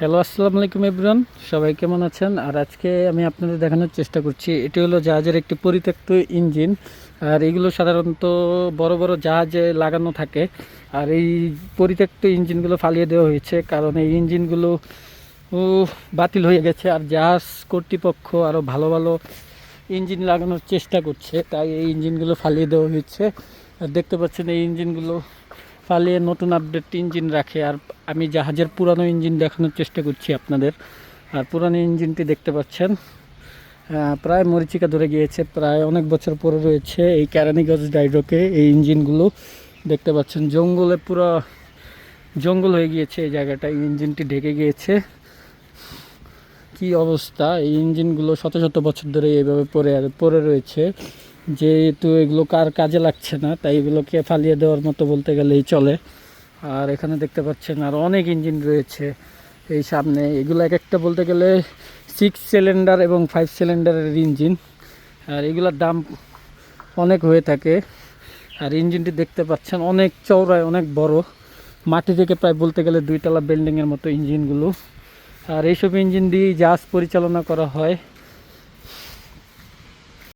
Hello, আসসালামু আলাইকুম everyone. সবাই কেমন আছেন? আর আজকে আমি আপনাদের দেখানোর চেষ্টা করছি, এটি হলো জাহাজের একটি পরিত্যক্ত ইঞ্জিন। আর এগুলো সাধারণত বড় বড় জাহাজে লাগানো থাকে। আর এই পরিত্যক্ত ইঞ্জিনগুলো ফালিয়ে দেওয়া হয়েছে, কারণ এই ইঞ্জিনগুলো বাতিল হয়ে গেছে। আর জাহাজ কর্তৃপক্ষ আরও ভালো ভালো ইঞ্জিন লাগানোর চেষ্টা করছে, তাই এই ইঞ্জিনগুলো ফালিয়ে দেওয়া হয়েছে। আর দেখতে পাচ্ছেন, এই ইঞ্জিনগুলো ফালিয়ে নতুন আপডেট ইঞ্জিন রাখে। আর আমি জাহাজের পুরানো ইঞ্জিন দেখানোর চেষ্টা করছি আপনাদের। আর পুরানো ইঞ্জিনটি দেখতে পাচ্ছেন। প্রায় মরিচিকা ধরে গিয়েছে, প্রায় অনেক বছর পরে রয়েছে এই ক্যারানিগঞ্জ ডাইডোকে এই ইঞ্জিনগুলো দেখতে পাচ্ছেন, জঙ্গলে পুরো জঙ্গল হয়ে গিয়েছে এই জায়গাটা। ইঞ্জিনটি ঢেকে গিয়েছে। কি অবস্থা? এই ইঞ্জিনগুলো শত শত বছর ধরে এইভাবে পড়ে পড়ে রয়েছে। যেহেতু এগুলো কার কাজে লাগছে না, তাই এগুলোকে ফালিয়ে দেওয়ার মতো বলতে গেলেই চলে। আর এখানে দেখতে পাচ্ছেন আর অনেক ইঞ্জিন রয়েছে এই সামনে। এগুলো এক একটা বলতে গেলে সিক্স সিলিন্ডার এবং ফাইভ সিলিন্ডারের ইঞ্জিন। আর এগুলোর দাম অনেক হয়ে থাকে। আর ইঞ্জিনটি দেখতে পাচ্ছেন অনেক চওড়ায়, অনেক বড়। মাটি থেকে প্রায় বলতে গেলে দুইতলা বিল্ডিংয়ের মতো ইঞ্জিনগুলো। আর এইসব ইঞ্জিন দিয়েই জাহাজ পরিচালনা করা হয়।